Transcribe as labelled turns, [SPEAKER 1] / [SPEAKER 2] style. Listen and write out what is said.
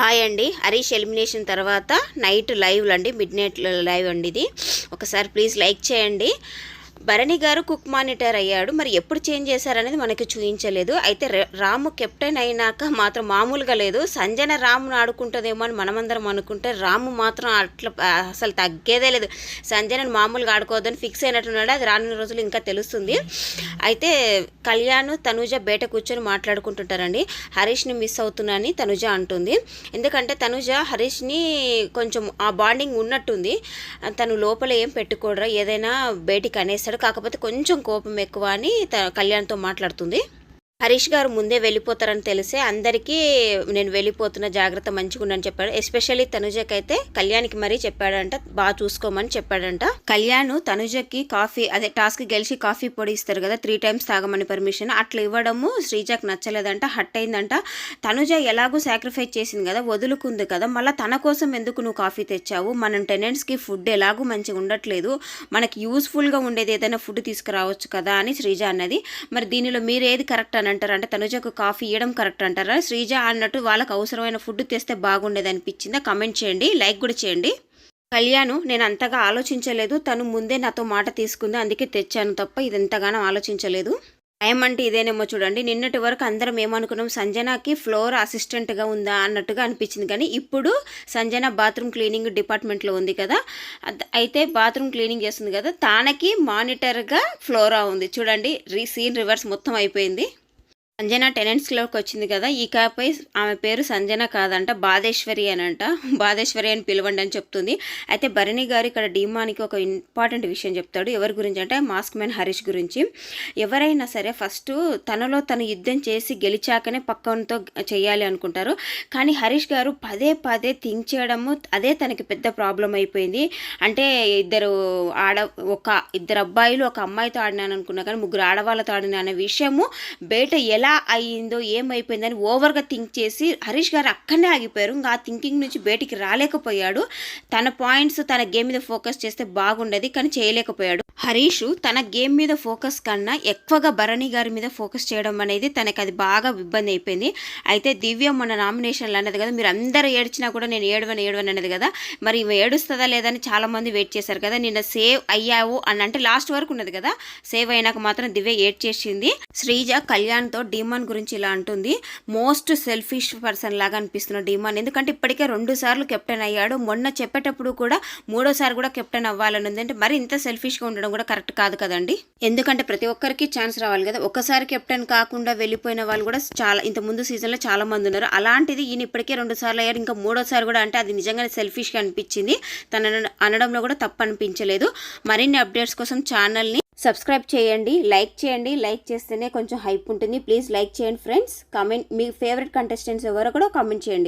[SPEAKER 1] Hi అండి. Harish elimination తర్వాత night live అండి మిడ్ నైట్ లైవ్ అండి ఇది. ఒకసారి ప్లీజ్ లైక్ చేయండి. భరణి గారు కుక్ మానిటర్ అయ్యాడు. మరి ఎప్పుడు చేంజ్ చేశారనేది మనకి చూపించలేదు అయితే రాము కెప్టెన్ అయినాక మాత్రం మామూలుగా లేదు. సంజన రామును ఆడుకుంటుందేమో అని మనమందరం అనుకుంటే రాము మాత్రం అట్లా అసలు తగ్గేదే లేదు. సంజనని మామూలుగా ఆడుకోవద్దని ఫిక్స్ అయినట్టున్నాడు. అది రానున్న రోజులు ఇంకా తెలుస్తుంది. అయితే కళ్యాణ్ తనుజ బయట కూర్చొని మాట్లాడుకుంటుంటారండి. హరీష్ని మిస్ అవుతున్నానని తనుజ అంటుంది. ఎందుకంటే తనుజ హరీష్ని కొంచెం ఆ బాండింగ్ ఉన్నట్టుంది. తను లోపల ఏం పెట్టుకోడరా ఏదైనా బయటికి చేస్తాడు. కాకపోతే కొంచెం కోపం ఎక్కువ అని త- కళ్యాణ్తో మాట్లాడుతుంది. హరీష్ గారు ముందే వెళ్ళిపోతారని తెలిసే అందరికీ నేను వెళ్ళిపోతున్న జాగ్రత్త మంచిగా ఉండని చెప్పాడు. ఎస్పెషల్లీ తనుజకైతే కళ్యాణ్కి మరీ చెప్పాడంట బాగా చూసుకోమని చెప్పాడంట. కళ్యాణ్ తనుజకి కాఫీ అదే టాస్క్ గెలిచి కాఫీ పొడి ఇస్తారు కదా త్రీ టైమ్స్ తాగమని పర్మిషన్ అట్లా ఇవ్వడము శ్రీజకు నచ్చలేదంట హట్ అయిందంట. తనుజ ఎలాగో సాక్రిఫైస్ చేసింది కదా వదులుకుంది కదా మళ్ళీ తన కోసం ఎందుకు నువ్వు కాఫీ తెచ్చావు? మనం టెనెంట్స్కి ఫుడ్ ఎలాగూ మంచిగా ఉండట్లేదు. మనకి యూస్ఫుల్గా ఉండేది ఏదైనా ఫుడ్ తీసుకురావచ్చు కదా అని శ్రీజ అన్నది. మరి దీనిలో మీరు ఏది కరెక్ట్ అని అంటారు. అంటే తనుజకు కాఫీ ఇవ్వడం కరెక్ట్ అంటారా? శ్రీజ అన్నట్టు వాళ్ళకు అవసరమైన ఫుడ్ తెస్తే బాగుండేది అనిపించిందా? కమెంట్ చేయండి లైక్ కూడా చేయండి. కళ్యాణ్ నేను అంతగా ఆలోచించలేదు. తను ముందే నాతో మాట తీసుకుంది. అందుకే తెచ్చాను తప్ప ఇది ఎంతగానో ఆలోచించలేదు. టైం అంటే ఇదేనేమో చూడండి. నిన్నటి వరకు అందరం ఏమనుకున్నాం? సంజనాకి ఫ్లోర్ అసిస్టెంట్గా ఉందా అన్నట్టుగా అనిపించింది. కానీ ఇప్పుడు సంజన బాత్రూమ్ క్లీనింగ్ డిపార్ట్మెంట్లో ఉంది కదా. అయితే బాత్రూమ్ క్లీనింగ్ చేస్తుంది కదా. తానకి మానిటర్గా ఫ్లోరా ఉంది. చూడండి రీ సీన్ రివర్స్ మొత్తం అయిపోయింది. సంజన టెనెంట్స్లోకి వచ్చింది కదా ఇకపై ఆమె పేరు సంజన కాదంట బాధేశ్వరి అని అంట బాధేశ్వరి అని పిలవండి అని చెప్తుంది. అయితే భరణి గారు ఇక్కడ డీమానికి ఒక ఇంపార్టెంట్ విషయం చెప్తాడు. ఎవరి గురించి అంటే మాస్క్ మ్యాన్ హరీష్ గురించి. ఎవరైనా సరే ఫస్ట్ తనలో తను యుద్ధం చేసి గెలిచాకనే పక్కనతో చేయాలి అనుకుంటారు. కానీ హరీష్ గారు పదే పదే థింక్ చేయడము అదే తనకి పెద్ద ప్రాబ్లం అయిపోయింది. అంటే ఇద్దరు ఆడ ఒక ఇద్దరు అబ్బాయిలు ఒక అమ్మాయితో ఆడినాను అనుకున్నా కానీ ముగ్గురు ఆడవాళ్ళతో ఆడిన అనే విషయము బయట ఎలా అయ్యిందో ఏమైపోయిందని ఓవర్గా థింక్ చేసి హరీష్ గారు అక్కడనే ఆగిపోయారు. ఇంకా ఆ థింకింగ్ నుంచి బయటికి రాలేకపోయాడు. తన పాయింట్స్ తన గేమ్ మీద ఫోకస్ చేస్తే బాగుండేది కానీ చేయలేకపోయాడు. హరీష్ తన గేమ్ మీద ఫోకస్ కన్నా ఎక్కువగా భరణి గారి మీద ఫోకస్ చేయడం అనేది తనకు అది బాగా ఇబ్బంది అయిపోయింది. అయితే దివ్య మొన్న నామినేషన్లు అన్నది కదా మీరు అందరూ ఏడ్చినా కూడా నేను ఏడవని ఏడవని అన్నది కదా మరి ఇవి ఏడుస్తుందా లేదని చాలా మంది వెయిట్ చేశారు కదా నిన్న సేవ్ అయ్యావు అని అంటే లాస్ట్ వరకు ఉన్నది కదా సేవ్ అయినాక మాత్రం దివ్య ఏడ్ చేసింది శ్రీజ కళ్యాణ్తో డి డీమాన్ గురించి ఇలా అంటుంది. మోస్ట్ సెల్ఫిష్ పర్సన్ లాగా అనిపిస్తున్న డీమాన్. ఎందుకంటే ఇప్పటికే రెండు సార్లు కెప్టెన్ అయ్యాడు. మొన్న చెప్పేటప్పుడు కూడా మూడోసారి కూడా కెప్టెన్ అవ్వాలని ఉంది. అంటే మరి ఇంత సెల్ఫిష్గా ఉండడం కూడా కరెక్ట్ కాదు కదండి. ఎందుకంటే ప్రతి ఒక్కరికి ఛాన్స్ రావాలి కదా. ఒకసారి కెప్టెన్ కాకుండా వెళ్ళిపోయిన వాళ్ళు కూడా చాలా ఇంత ముందు సీజన్లో చాలా మంది ఉన్నారు. అలాంటిది ఈయన ఇప్పటికే రెండు సార్లు అయ్యాడు. ఇంకా మూడోసారి కూడా అంటే అది నిజంగానే సెల్ఫిష్గా అనిపించింది. తన అనడంలో కూడా తప్పు అనిపించలేదు. మరిన్ని అప్డేట్స్ కోసం ఛానల్ని సబ్స్క్రైబ్ చేయండి లైక్ చేయండి. లైక్ చేస్తేనే కొంచెం హైప్ ఉంటుంది ప్లీజ్ లైక్ చేయండి ఫ్రెండ్స్ కామెంట్ మీ ఫేవరెట్ కంటెస్టెంట్స్ ఎవరో కూడా కామెంట్ చేయండి.